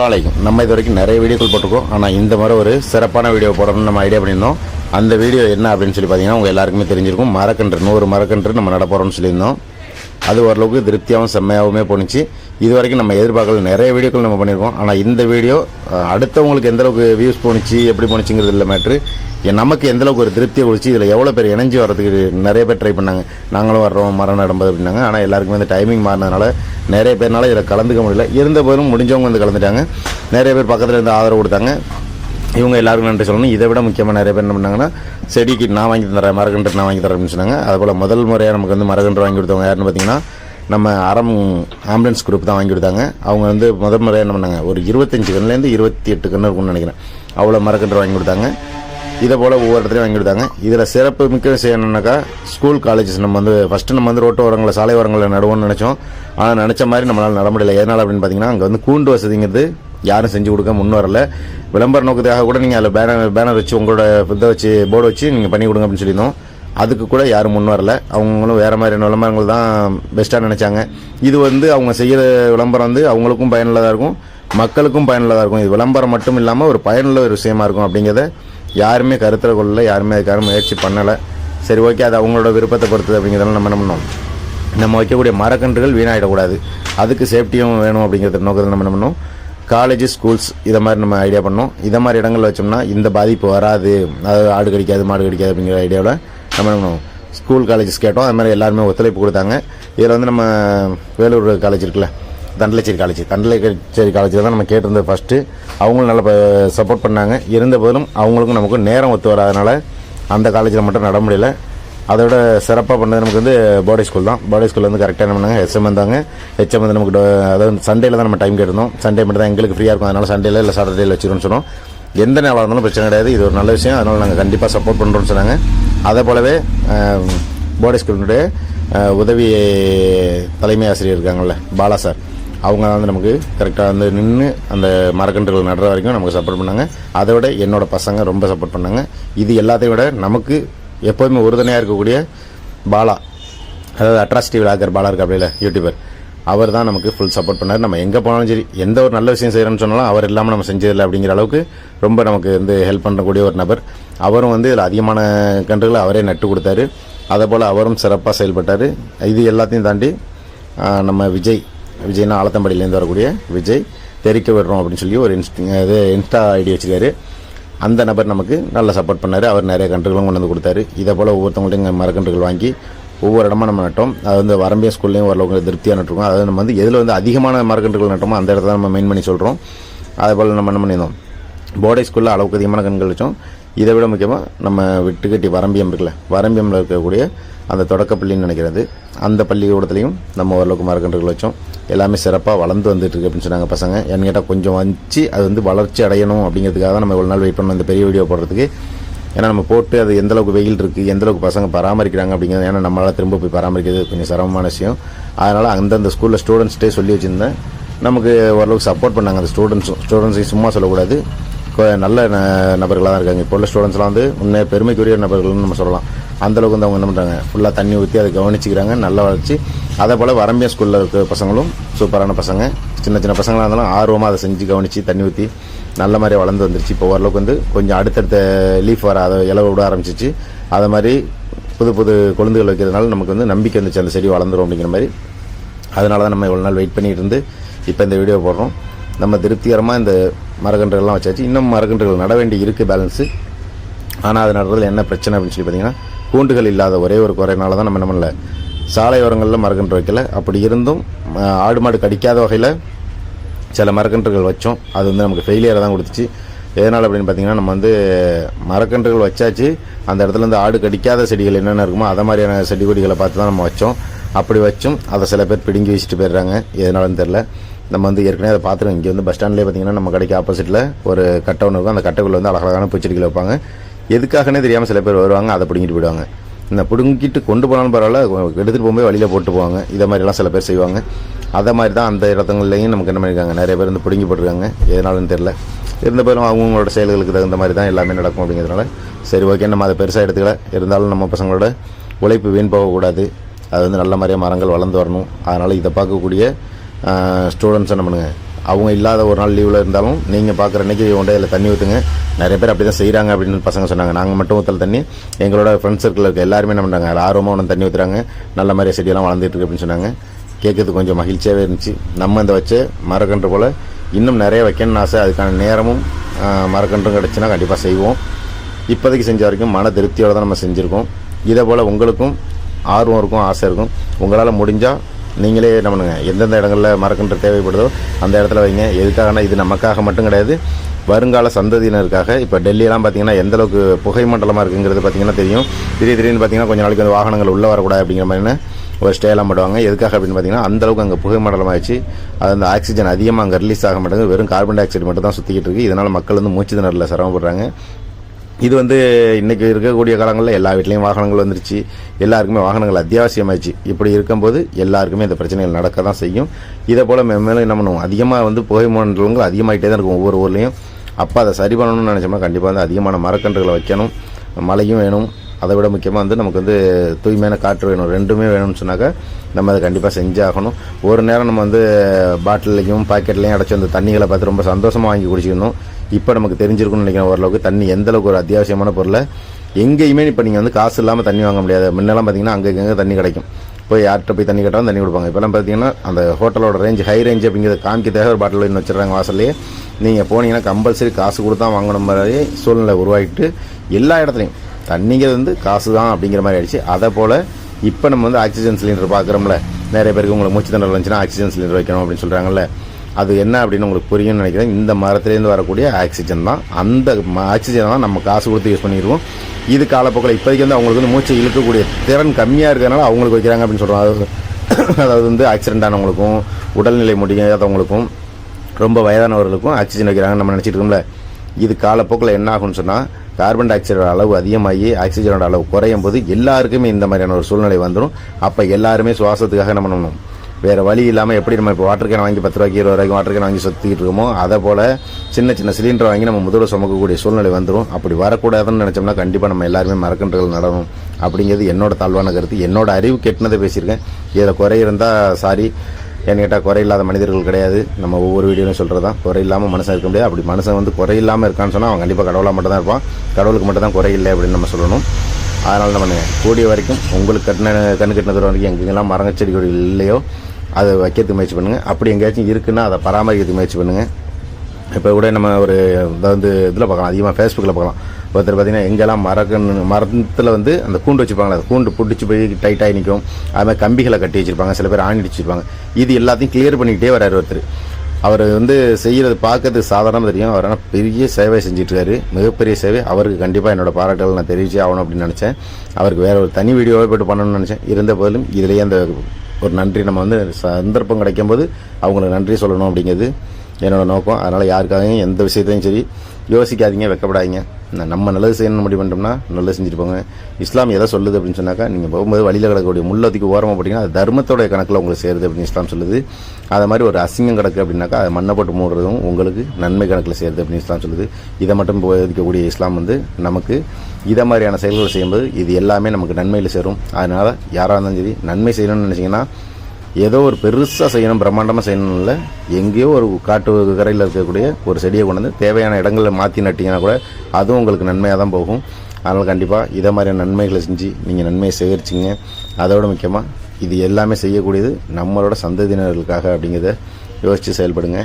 அஸ்ஸலாமலைக்கும் நம்ம இது வரைக்கும் நிறைய வீடியோக்கள் போட்டிருக்கோம். ஆனால் இந்த மாதிரி ஒரு சிறப்பான வீடியோ போடணும்னு நம்ம ஐடியா பண்ணியிருந்தோம். அந்த வீடியோ என்ன அப்படின்னு சொல்லி பார்த்தீங்கன்னா உங்கள் எல்லாருக்குமே தெரிஞ்சிருக்கும். மரக்கன்று நூறு மரக்கன்று நம்ம நடப்போகிறோம்னு சொல்லியிருந்தோம். அது ஓரளவுக்கு திருப்தியாகவும் செம்மையாகவுமே போணுச்சு. இது வரைக்கும் நம்ம எதிர்பார்க்கல. நிறைய வீடியோக்கள் நம்ம பண்ணியிருக்கோம். ஆனால் இந்த வீடியோ அடுத்தவங்களுக்கு எந்த அளவுக்கு வியூஸ் போணுச்சு எப்படி போணுச்சுங்கிறது இல்லை மேட்ரு நமக்கு எந்த அளவுக்கு ஒரு திருப்தியை கொடுச்சு இதில் எவ்வளோ பேர் இணைஞ்சு வரதுக்கு நிறைய பேர் ட்ரை பண்ணாங்க. நாங்களும் வர்றோம் மரம் நடும்போது அப்படின்னாங்க. ஆனால் எல்லாருக்குமே இந்த டைமிங் மாறினதுனால நிறைய பேர்னால இதில் கலந்துக்க முடியல. இருந்த போதும் முடிஞ்சவங்க வந்து கலந்துட்டாங்க. நிறைய பேர் பக்கத்தில் இருந்து ஆதரவு கொடுத்தாங்க. இவங்க எல்லாருக்கும் நன்றி சொல்லணும். இதை விட முக்கியமாக நிறைய பேர் என்ன பண்ணாங்கன்னா செடிக்கு நான் வாங்கி தரேன் மரகன்று நான் வாங்கி தரேன் அப்படின்னு சொன்னாங்க. அதுபோல் முதல் முறையாக நமக்கு வந்து மரகன்று வாங்கி கொடுத்தவங்க யாருன்னு பார்த்தீங்கன்னா நம்ம அறம் ஆம்புலன்ஸ் குரூப் தான் வாங்கி கொடுத்தாங்க. அவங்க வந்து முதல் முறையாக என்ன பண்ணாங்க ஒரு இருபத்தஞ்சு கண்ணுலேருந்து இருபத்தி எட்டு கண்ணு இருக்கும்னு நினைக்கிறேன். அவ்வளோ மரக்கன்று வாங்கி கொடுத்தாங்க. இதை போல் ஒவ்வொரு இடத்துலையும் வாங்கி கொடுத்தாங்க. இதில் சிறப்பு மிக்க விஷயம் என்னென்னாக்கா ஸ்கூல் காலேஜஸ் நம்ம வந்து ஃபஸ்ட்டு நம்ம வந்து ரோட்டு ஓரங்களில் சாலை ஓரங்களில் நடுவோம்னு நினச்சோம். ஆனால் நினச்ச மாதிரி நம்மளால் நட முடியல. எதனால் அப்படின்னு பார்த்தீங்கன்னா அங்கே வந்து கூண்டு வசதிங்கிறது யாரும் செஞ்சு கொடுக்க முன் வரல. விளம்பர நோக்கத்துக்காக கூட நீங்கள் அதில் பேனர் பேனர் வச்சு உங்களோட இதை வச்சு போர்டு வச்சு நீங்கள் பண்ணி கொடுங்க அப்படின்னு சொல்லியிருந்தோம். அதுக்கு கூட யாரும் முன் வரல. அவங்களும் வேறு மாதிரியான விளம்பரங்கள் தான் பெஸ்ட்டாக நினச்சாங்க. இது வந்து அவங்க செய்கிற விளம்பரம் வந்து அவங்களுக்கும் பயனுள்ளதாக இருக்கும் மக்களுக்கும் பயனுள்ளதாக இருக்கும். இது விளம்பரம் மட்டும் இல்லாமல் ஒரு பயனுள்ள ஒரு விஷயமா இருக்கும் அப்படிங்கிறத யாருமே கருத்தில் கொள்ளலை யாருமே அதுக்காக முயற்சி பண்ணலை. சரி ஓகே அது அவங்களோட விருப்பத்தை பொறுத்தது அப்படிங்கிறதால நம்ம என்ன பண்ணோம்? நம்ம வைக்கக்கூடிய மரக்கன்றுகள் வீணாகிடக்கூடாது அதுக்கு சேஃப்டியும் வேணும் அப்படிங்கிறத நோக்கத்தில் நம்ம என்ன பண்ணோம்? காலேஜ் ஸ்கூல்ஸ் இதை மாதிரி நம்ம ஐடியா பண்ணோம். இதை மாதிரி இடங்கள் வச்சோம்னா இந்த பாதிப்பு வராது. அதாவது ஆடு கடிக்காது மாடு கடிக்காது அப்படிங்கிற ஐடியாவில் நம்ம என்ன ஸ்கூல் காலேஜஸ் கேட்டோம். அது மாதிரி எல்லாருமே ஒத்துழைப்பு கொடுத்தாங்க. இதில் வந்து நம்ம வேலூர் காலேஜ் இருக்குல்ல தண்டலைச்சேரி காலேஜ் தண்டலைச்சேரி காலேஜில் தான் நம்ம கேட்டிருந்தது ஃபஸ்ட்டு அவங்களும் நல்லா சப்போர்ட் பண்ணாங்க. இருந்த போதிலும் அவங்களுக்கும் நமக்கு நேரம் ஒத்து வராதனால அந்த காலேஜில் மட்டும் நட முடியல. அதோட சிறப்பாக பண்ணது நமக்கு வந்து போர்டே ஸ்கூல் தான். போர்டே ஸ்கூலில் வந்து கரெக்டாக என்ன பண்ணாங்க? ஹெச்எம் வந்தாங்க. ஹெச்எம் வந்து நமக்கு அதாவது சண்டேல தான் நம்ம டைம் கேட்டிருந்தோம். சண்டே மட்டும் தான் எங்களுக்கு ஃப்ரீயாக இருக்கும். அதனால சண்டேல இல்லை சாட்டர்டேல வச்சிருன்னு சொன்னோம். எந்த நாளாக இருந்தாலும் பிரச்சனை கிடையாது. இது ஒரு நல்ல விஷயம். அதனால் நாங்கள் கண்டிப்பாக சப்போர்ட் பண்ணுறோம்னு சொன்னாங்க. அதே போலவே போர்டே ஸ்கூலினுடைய உதவி தலைமை ஆசிரியர் இருக்காங்கல்ல பாலா சார். அவங்க வந்து நமக்கு கரெக்டாக வந்து நின்று அந்த மரக்கன்றுகள் நடுற வரைக்கும் நமக்கு சப்போர்ட் பண்ணாங்க. அதை விட என்னோட பசங்க ரொம்ப சப்போர்ட் பண்ணாங்க. இது எல்லாத்தையும் விட நமக்கு எப்போதுமே உறுதுணையாக இருக்கக்கூடிய பாலா அதாவது அட்ராசிட்டி விளாகர் பாலா இருக்கா அப்படியில் யூடியூபர் அவர் தான் நமக்கு ஃபுல் சப்போர்ட் பண்ணார். நம்ம எங்கே போனாலும் சரி எந்த ஒரு நல்ல விஷயம் செய்கிறோன்னு சொன்னாலும் அவர் இல்லாமல் நம்ம செஞ்சதில்லை அப்படிங்கிற அளவுக்கு ரொம்ப நமக்கு வந்து ஹெல்ப் பண்ணக்கூடிய ஒரு நபர். அவரும் வந்து இதில் அதிகமான கன்றுகளை அவரே நட்டு கொடுத்தாரு. அதே போல் அவரும் சிறப்பாக செயல்பட்டார். இது எல்லாத்தையும் தாண்டி நம்ம விஜய் விஜய்னா ஆலத்தம்படியிலேருந்து வரக்கூடிய விஜய் தெரிக்க விடுறோம் அப்படின்னு சொல்லி ஒரு இன்ஸ்ட் இது இன்ஸ்டா ஐடி வச்சுருக்காரு. அந்த நபர் நமக்கு நல்ல சப்போர்ட் பண்ணார். அவர் நிறைய கன்றுகளும் கொண்டு வந்து கொடுத்தாரு. இதே போல் ஒவ்வொருத்தவங்கள்ட்டையும் மரக்கன்றுகள் வாங்கி ஒவ்வொரு இடமா நம்ம நட்டோம். அது வந்து வரம்பிய ஸ்கூல்லையும் ஓரளவுக்கு திருப்தியாக நட்டுருக்கோம். அதாவது நம்ம வந்து எதில் வந்து அதிகமான மரக்கன்றுகள் நட்டோமோ அந்த இடத்துல நம்ம மெயின் பண்ணி சொல்கிறோம் அதே போல் நம்ம என்ன பண்ணியிருந்தோம் போர்டை ஸ்கூலில் அளவுக்கு அதிகமான கண்கள் வச்சோம். இதை விட முக்கியமாக நம்ம விட்டுக்கட்டி வரம்பியம் இருக்குல்ல வரம்பியமில் இருக்கக்கூடிய அந்த தொடக்கப்பள்ளின்னு நினைக்கிறது. அந்த பள்ளிக்கூடத்துலையும் நம்ம ஓரளவுக்கு மரக்கன்றுகள் வச்சோம். எல்லாமே சிறப்பாக வளர்ந்து வந்துட்டுருக்கு அப்படின்னு சொன்னாங்க பசங்க. என்ன கேட்டால் கொஞ்சம் வந்துச்சு அது வந்து வளர்ச்சி அடையணும் அப்படிங்கிறதுக்காக தான் நம்ம இவ்வளோ நாள் வெயிட் பண்ணோம். இந்த பெரிய வீடியோ போடுறதுக்கு. ஏன்னா நம்ம போட்டு அது எந்த அளவுக்கு வெயில் இருக்குது எந்த அளவுக்கு பசங்க பராமரிக்கிறாங்க அப்படிங்கிறது ஏன்னா நம்மளால் திரும்ப போய் பராமரிக்கிறது கொஞ்சம் சிரமமான விஷயம். அதனால் அந்தந்த ஸ்கூலில் ஸ்டூடெண்ட்ஸ்டே சொல்லி வச்சுருந்தேன். நமக்கு ஓரளவுக்கு சப்போர்ட் பண்ணாங்க அந்த ஸ்டூடெண்ட்ஸும் ஸ்டூடெண்ட்ஸையும் சும்மா சொல்லக்கூடாது. நல்ல ந- நபர்களாக தான் இருக்காங்க. இப்போ உள்ள ஸ்டூடெண்ட்ஸ்லாம் வந்து உண்மையாக பெருமைக்குரிய நபர்கள்னு நம்ம சொல்லலாம். அந்தளவுக்கு வந்து அவங்க என்ன பண்ணுறாங்க ஃபுல்லாக தண்ணி ஊற்றி அதை கவனிச்சிக்கிறாங்க. நல்லா வளர்ச்சி. அதே போல் வரம்பிய ஸ்கூலில் இருக்கிற பசங்களும் சூப்பரான பசங்க. சின்ன சின்ன பசங்களாக இருந்தாலும் ஆர்வமாக அதை செஞ்சு கவனித்து தண்ணி ஊற்றி நல்ல மாதிரி வளர்ந்து வந்துருச்சு. இப்போ ஓரளவுக்கு வந்து கொஞ்சம் அடுத்தடுத்த லீஃப் வர அதை இலவு விட ஆரம்பிச்சிச்சு. அதை மாதிரி புது புது கொழுந்துகள் வைக்கிறதுனால நமக்கு வந்து நம்பிக்கை வந்துச்சு. அந்த செடி வளர்ந்துரும் அப்படிங்கிற மாதிரி. அதனால தான் நம்ம இவ்வளோ நாள் வெயிட் பண்ணிட்டு இருந்து இப்போ இந்த வீடியோ போடுறோம். நம்ம திருப்திகரமாக இந்த மரக்கன்றுகள்லாம் வச்சாச்சு. இன்னும் மரக்கன்றுகள் நட வேண்டி இருக்குது பேலன்ஸு ஆனால் அது நடுறதுல என்ன பிரச்சனை அப்படின்னு சொல்லி பார்த்தீங்கன்னா கூண்டுகள் இல்லாத ஒரே ஒரு குறைனால தான் நம்ம என்ன பண்ணல. சாலையோரங்களில் மரக்கன்று வைக்கல. அப்படி இருந்தும் ஆடு மாடு கடிக்காத வகையில் சில மரக்கன்றுகள் வச்சோம். அது வந்து நமக்கு ஃபெயிலியரை தான் கொடுத்துச்சு. எதனால் அப்படின்னு பார்த்தீங்கன்னா நம்ம வந்து மரக்கன்றுகள் வச்சாச்சு. அந்த இடத்துல இருந்து ஆடு கடிக்காத செடிகள் என்னென்ன இருக்குமோ அதை மாதிரியான செடி கொடிகளை பார்த்து தான் நம்ம வச்சோம். அப்படி வச்சும் அதை சில பேர் பிடுங்கி வச்சுட்டு போயிடுறாங்க. எதனாலன்னு தெரில நம்ம வந்து ஏற்கனவே அதை பார்த்துருவோம் இங்கே வந்து பஸ் ஸ்டாண்ட்லேயே பார்த்தீங்கன்னா நம்ம கடைக்கு ஆப்போசிட்டில் ஒரு கட்டை ஒன்று இருக்கும். அந்த கட்டைக்குள்ள வந்து அழகழகான பூச்செடிகள் வைப்பாங்க. எதுக்காகனே தெரியாமல் சில பேர் வருவாங்க அதை பிடுங்கிட்டு போயிடுவாங்க. இந்த பிடுங்கிட்டு கொண்டு போனாலும் பரவாயில்ல எடுத்துகிட்டு போகும்போது வழியில் போட்டு போவாங்க. இதை மாதிரிலாம் சில பேர் செய்வாங்க. அதை மாதிரி தான் அந்த இடத்துங்கள்லையும் நமக்கு என்ன பண்ணியிருக்காங்க நிறைய பேர் வந்து பிடுங்கி போட்டிருக்காங்க. எதனாலும் தெரில இருந்த பேரும் அவங்களோட செயல்களுக்கு தகுந்த மாதிரி தான் எல்லாமே நடக்கும் அப்படிங்கிறதுனால சரி ஓகே நம்ம அதை பெருசாக எடுத்துக்கல. இருந்தாலும் நம்ம பசங்களோட உழைப்பு வீண் போகக்கூடாது. அது வந்து நல்ல மாதிரியாக மரங்கள் வளர்ந்து வரணும். அதனால் இதை பார்க்கக்கூடிய ஸ்டூடெண்ட்ஸ் என்ன பண்ணுங்கள் அவங்க இல்லாத ஒரு நாள் லீவில் இருந்தாலும் நீங்கள் பார்க்குற அன்னைக்கு ஒன்றே தண்ணி ஊற்றுங்க நிறைய பேர் அப்படி தான் செய்கிறாங்க அப்படின்னு பசங்க சொன்னாங்க. நாங்கள் மட்டும் ஊற்றல தண்ணி. எங்களோட ஃப்ரெண்ட்ஸ் சர்க்கிள் இருக்க எல்லாருமே என்ன பண்ணுறாங்க ஆர்வமாக ஒன்று தண்ணி ஊற்றுறாங்க நல்ல மாதிரி செடியெல்லாம் வளர்ந்துட்டு இருக்கு அப்படின்னு சொன்னாங்க. கேட்கறது கொஞ்சம் மகிழ்ச்சியாகவே இருந்துச்சு. நம்ம இந்த வச்ச மரக்கன்று போல் இன்னும் நிறைய வைக்கணும்னு ஆசை. அதுக்கான நேரமும் மரக்கன்றும் கிடச்சின்னா கண்டிப்பாக செய்வோம். இப்போதைக்கு செஞ்ச வரைக்கும் மன திருப்தியோடு தான் நம்ம செஞ்சுருக்கோம். இதே போல் உங்களுக்கும் ஆர்வம் இருக்கும் ஆசை இருக்கும். உங்களால் முடிஞ்சால் நீங்களே என்ன பண்ணுங்கள் எந்தெந்த இடங்களில் மரக்கன்று தேவைப்படுதோ அந்த இடத்துல வைங்க. எதுக்காகனா இது நமக்காக மட்டும் கிடையாது. வருங்கால சந்ததியினருக்காக. இப்போ டெல்லியெல்லாம் பார்த்தீங்கன்னா எந்த அளவுக்கு புகை மண்டலமாக இருக்குங்கிறது பார்த்தீங்கன்னா தெரியும். திடீர் திடீர்னு பார்த்தீங்கன்னா கொஞ்சம் நாளைக்கு வந்து வாகனங்கள் உள்ளே வரக்கூடாது அப்படிங்கிற மாதிரி ஒரு ஸ்டேலாம் போடுவாங்க. எதுக்காக அப்படின்னு பார்த்தீங்கன்னா அந்த அளவுக்கு அங்கே புகை மண்டலமாகிடுச்சு அது அந்த ஆக்சிஜன் அதிகமாக அங்கே ரிலீஸ் ஆக மாட்டேங்குது. வெறும் கார்பன் டை ஆக்சைடு மட்டும் தான் சுற்றிக்கிட்டு இருக்குது இதனால் மக்கள் வந்து மூச்சு திணறல சிரமப்படுறாங்க. இது வந்து இன்றைக்கி இருக்கக்கூடிய காலங்களில் எல்லா வீட்லேயும் வாகனங்கள் வந்துருச்சு. எல்லாருக்குமே வாகனங்கள் அத்தியாவசியமாயிடுச்சு. இப்படி இருக்கும்போது எல்லாருக்குமே இந்த பிரச்சனைகள் நடக்க தான் செய்யும். இதை போல் மேலும் என்ன பண்ணுவோம்? அதிகமாக வந்து புகை மண்டலங்கள் அதிகமாகிட்டே தான் இருக்கும் ஒவ்வொரு ஊர்லேயும். அப்போ அதை சரி பண்ணணும்னு நினச்சோம்னா கண்டிப்பாக வந்து அதிகமான மரக்கன்றுகளை வைக்கணும். மழையும் வேணும். அதை விட முக்கியமாக வந்து நமக்கு வந்து தூய்மையான காற்று வேணும். ரெண்டுமே வேணும்னு சொன்னாக்கா நம்ம அதை கண்டிப்பாக செஞ்சாகணும். ஒரு நேரம் நம்ம வந்து பாட்டிலையும் பாக்கெட்லையும் அடைச்சி அந்த தண்ணிகளை பார்த்து ரொம்ப சந்தோஷமாக வாங்கி குடிச்சிக்கணும். இப்போ நமக்கு தெரிஞ்சிருக்குன்னு நினைக்கிறேன் ஓரளவுக்கு. தண்ணி எந்தளவுக்கு ஒரு அத்தியாவசியமான பொருளை எங்கேயுமே இப்போ நீங்கள் வந்து காசு இல்லாமல் தண்ணி வாங்க முடியாது. முன்னெல்லாம் பார்த்தீங்கன்னா அங்கே எங்கே தண்ணி கிடைக்கும். போய் யார்கிட்ட போய் தண்ணி கேட்டாலும் தண்ணி கொடுப்பாங்க. இப்போலாம் பார்த்தீங்கன்னா அந்த ஹோட்டலோட ரேஞ்ச் ஹை ரேஞ்ச் அப்படிங்கிறத காமிக்க ஒரு பாட்டில் இன்னும் வச்சிடுறாங்க வாசல்லையே நீங்கள் போனீங்கன்னா கம்பல்சரி காசு கொடுத்தா வாங்கணும் மாதிரி சூழ்நிலை உருவாகிட்டு எல்லா இடத்துலையும் தண்ணிங்கிறது வந்து காசு தான் அப்படிங்கிற மாதிரி ஆயிடுச்சு. அதை போல் இப்போ நம்ம வந்து ஆக்சிஜன் சிலிண்டர் பார்க்குறோம்ல நிறைய பேருக்கு உங்களுக்கு மூச்சு தண்டல் இருந்துச்சுன்னா ஆக்சிஜன் சிலிண்டர் வைக்கணும் அப்படின்னு சொல்கிறாங்கல்ல அது என்ன அப்படின்னு உங்களுக்கு புரியும்னு நினைக்கிறேன். இந்த மரத்துலேருந்து வரக்கூடிய ஆக்சிஜன் தான். அந்த ஆக்சிஜனை தான் நம்ம காசு கொடுத்து யூஸ் பண்ணிடுவோம் இது காலப்போக்கில் இப்போதைக்கு வந்து அவங்களுக்கு வந்து மூச்சை இழுக்கக்கூடிய திறன் கம்மியாக இருக்கிறதுனால அவங்களுக்கு வைக்கிறாங்க அப்படின்னு சொல்கிறோம் அதாவது அதாவது வந்து ஆக்சிடென்ட் ஆனவங்களுக்கும் உடல்நிலை முடியாதவங்களுக்கும் ரொம்ப வயதானவர்களுக்கும் ஆக்சிஜன் வைக்கிறாங்கன்னு நம்ம நினச்சிட்டு இருக்கோம்ல. இது காலப்போக்கில் என்ன ஆகும்னு சொன்னால் கார்பன் டை ஆக்சைடோட அளவு அதிகமாகி ஆக்சிஜனோட அளவு குறையும் போது எல்லாருக்குமே இந்த மாதிரியான ஒரு சூழ்நிலை வந்துடும் அப்போ எல்லாருமே சுவாசத்துக்காக நம்ம பண்ணணும் வேறு வழி இல்லாமல் எப்படி நம்ம இப்போ வாட்டர் கேன் வாங்கி பத்து ரூபாய்க்கு இருபது ரூபாய்க்கு வாட்டர் கேன் வாங்கி சுற்றிக்கிட்டு இருக்கோமோ அதை போல் சின்ன சின்ன சிலிண்டர் வாங்கி நம்ம முதல்ல சுமக்கக்கூடிய சூழ்நிலை வந்துடும் அப்படி வரக்கூடாதுன்னு நினச்சோம்னா கண்டிப்பாக நம்ம எல்லாருமே மரக்கன்றுகள் நடணும். அப்படிங்கிறது என்னோட தாழ்வான கருத்து. என்னோட அறிவு கெட்டினதை பேசியிருக்கேன். இதில் குறை இருந்தால் சாரி ஏன்னு கேட்டால் குறை இல்லாத மனிதர்கள் கிடையாது. நம்ம ஒவ்வொரு வீடியோலையும் சொல்கிறது தான் குறை இல்லாமல் மனுஷன் இருக்க முடியாது. அப்படி மனுஷன் வந்து குறை இல்லாமல் இருக்கான்னு சொன்னால் அவன் கண்டிப்பாக கடவுளாக மட்டும் தான் இருப்பான். கடவுளுக்கு மட்டும் தான் குறை இல்லை அப்படின்னு நம்ம சொல்லணும். அதனால் நம்ம கூடிய வரைக்கும் உங்களுக்கு கட்டின கண்ணு கட்டின தூரம் வரைக்கும் எங்கெங்கெல்லாம் மரங்கச்செடி செடி இல்லையோ அதை வைக்கிறதுக்கு முயற்சி பண்ணுங்கள் அப்படி எங்கேயாச்சும் இருக்குன்னா அதை பராமரிக்கிறதுக்கு முயற்சி பண்ணுங்கள் இப்போ கூட நம்ம ஒரு வந்து இதில் பார்க்கலாம். அதிகமாக ஃபேஸ்புக்கில் பார்க்கலாம். ஒருத்தர் பார்த்தீங்கன்னா எங்கெல்லாம் மரக்கன்று மரத்தில் வந்து அந்த கூண்டு வச்சுருப்பாங்களே அந்த கூண்டு பிடிச்சி போய் டைட்டாகி நிற்கும் அது மாதிரி கம்பிகளை கட்டி வச்சிருப்பாங்க சில பேர் ஆணி வச்சுருப்பாங்க. இது எல்லாத்தையும் கிளியர் பண்ணிக்கிட்டே வராரு ஒருத்தர். அவர் வந்து செய்கிறது பார்க்கறதுக்கு சாதாரணமாக தெரியும். அவர் ஆனால் பெரிய சேவை செஞ்சிட்ருக்காரு. மிகப்பெரிய சேவை. அவருக்கு கண்டிப்பாக என்னோடய பாராட்டுகள் நான் தெரிவிச்சே ஆகணும் அப்படின்னு நினச்சேன். அவருக்கு வேற ஒரு தனி வீடியோவை போட்டு பண்ணணும்னு நினச்சேன். இருந்த போதிலும் இதுலேயே அந்த ஒரு நன்றி நம்ம வந்து சந்தர்ப்பம் கிடைக்கும்போது அவங்களுக்கு நன்றி சொல்லணும் அப்படிங்கிறது என்னோடய நோக்கம். அதனால் யாருக்காகவும் எந்த விஷயத்தையும் சரி யோசிக்காதீங்க வெக்கப்படாதீங்க. நம்ம நல்லது செய்யணும்னு முடிவு பண்ணிட்டோம்னா நல்லது செஞ்சுட்டு போங்க. இஸ்லாம் எதை சொல்லுது அப்படின்னு சொன்னாக்கா நீங்கள் போகும்போது வழியில் கிடக்கக்கூடிய முள்ளத்துக்கு ஓரமாக போட்டிங்கன்னா அது தர்மத்தோடைய கணக்கில் உங்களுக்கு சேருது அப்படின்னு இஸ்லாம் சொல்லுது. அது மாதிரி ஒரு அசிங்கம் கிடக்கு அப்படின்னாக்கா அதை மண்ணை போட்டு மூடுறதும் உங்களுக்கு நன்மை கணக்கில் சேருது அப்படின்னு இஸ்லாம் சொல்லுது. இதை மட்டும் போதிக்கக்கூடிய இஸ்லாம் வந்து நமக்கு இதை மாதிரியான செயல்கள் செய்யும்போது இது எல்லாமே நமக்கு நன்மையில் சேரும். அதனால் யாராக இருந்தாலும் சரி நன்மை செய்யணும்னு நினச்சிங்கன்னா ஏதோ ஒரு பெருசாக செய்யணும் பிரம்மாண்டமாக செய்யணும் இல்லை எங்கேயோ ஒரு காட்டு கரையில் இருக்கக்கூடிய ஒரு செடியை கொண்டு வந்து தேவையான இடங்களில் மாற்றி நட்டிங்கன்னா கூட அதுவும் உங்களுக்கு நன்மையாக தான் போகும். அதனால் கண்டிப்பாக இதை மாதிரியான நன்மைகளை செஞ்சு நீங்கள் நன்மையை சேகரிச்சிங்க. அதோட முக்கியமாக இது எல்லாமே செய்யக்கூடியது நம்மளோட சந்ததியினர்களுக்காக அப்படிங்கிறத யோசித்து செயல்படுங்க.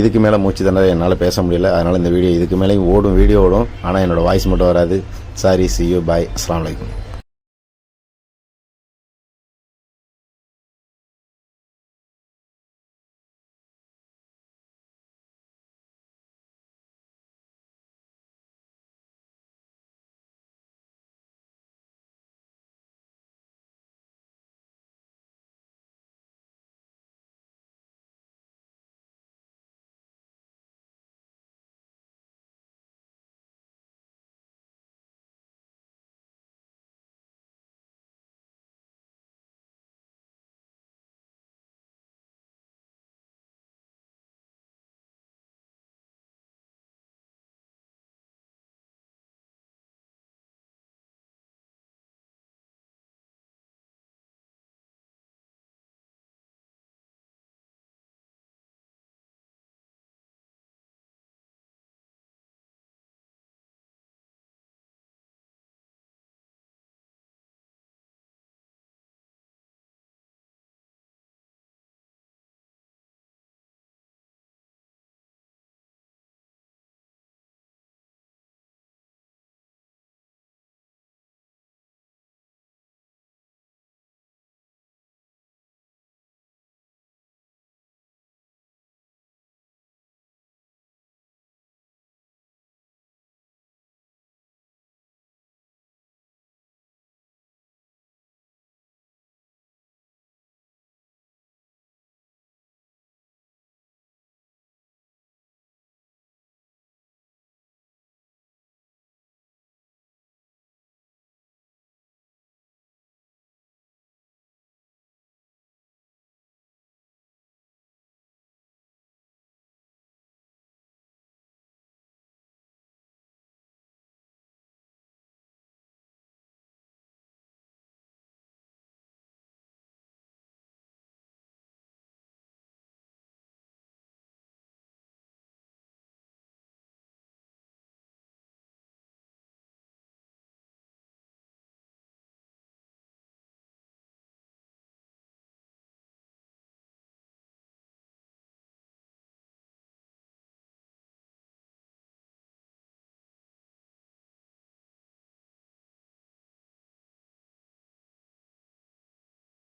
இதுக்கு மேலே மூச்சு தண்டதை என்னால் பேச முடியல. அதனால் இந்த வீடியோ இதுக்கு மேலேயும் ஓடும் வீடியோ ஓடும். ஆனால் என்னோடய வாய்ஸ் மட்டும் வராது. சாரி சி யூ பாய் அஸ்லாம் அலைக்கும்